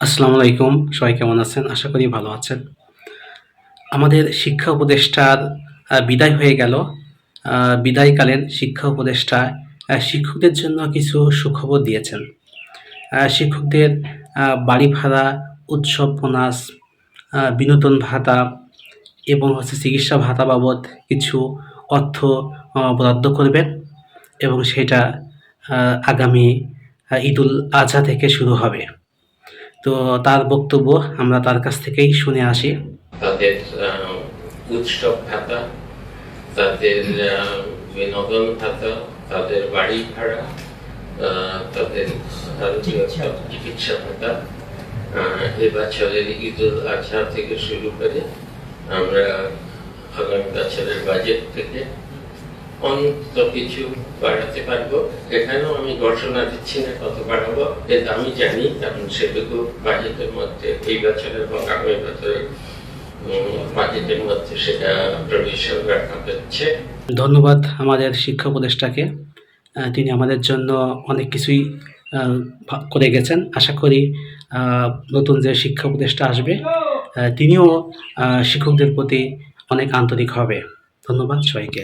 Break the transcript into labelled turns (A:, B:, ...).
A: আসসালামু আলাইকুম, সবাই কেমন আছেন? আশা করি ভালো আছেন। আমাদের শিক্ষা উপদেষ্টার বিদায় হয়ে গেল। বিদায়কালীন শিক্ষা উপদেষ্টা শিক্ষকদের জন্য কিছু সুখবর দিয়েছেন। শিক্ষকদের বাড়ি ভাড়া, উৎসব বোনাস বিনোদন ভাতা এবং হচ্ছে চিকিৎসা ভাতা বাবদ কিছু অর্থ বরাদ্দ করবেন এবং সেটা আগামী ঈদুল আজহা থেকে শুরু হবে। তো তার বক্তব্য আমরা তার কাছ থেকেই শুনে আসি।
B: তাদের উৎসব ভাতা তাদের বিনোদন ভাতা তাদের বাড়ি ভাড়া আহ, তাদের চিকিৎসা ভাতা। আহ, এ বছরের ঈদ উল আজহা থেকে শুরু করে আমরা আগামী বছরের বাজেট থেকে অন্ত কিছু বাড়াতে পারব। এখানেও আমি ঘোষণা দিচ্ছি না কত বাড়াবো। আমি জানি, কারণ সেটুকু বাজেটের মধ্যে, এই বছরের এবং আগামী বছরের বাজেটের মধ্যে সেটা প্রভিশন রাখা হচ্ছে।
A: ধন্যবাদ আমাদের শিক্ষা উপদেষ্টাকে। তিনি আমাদের জন্য অনেক কিছুই করে গেছেন। আশা করি নতুন যে শিক্ষা উপদেষ্টা আসবে তিনিও শিক্ষকদের প্রতি অনেক আন্তরিক হবে। ধন্যবাদ সবাইকে।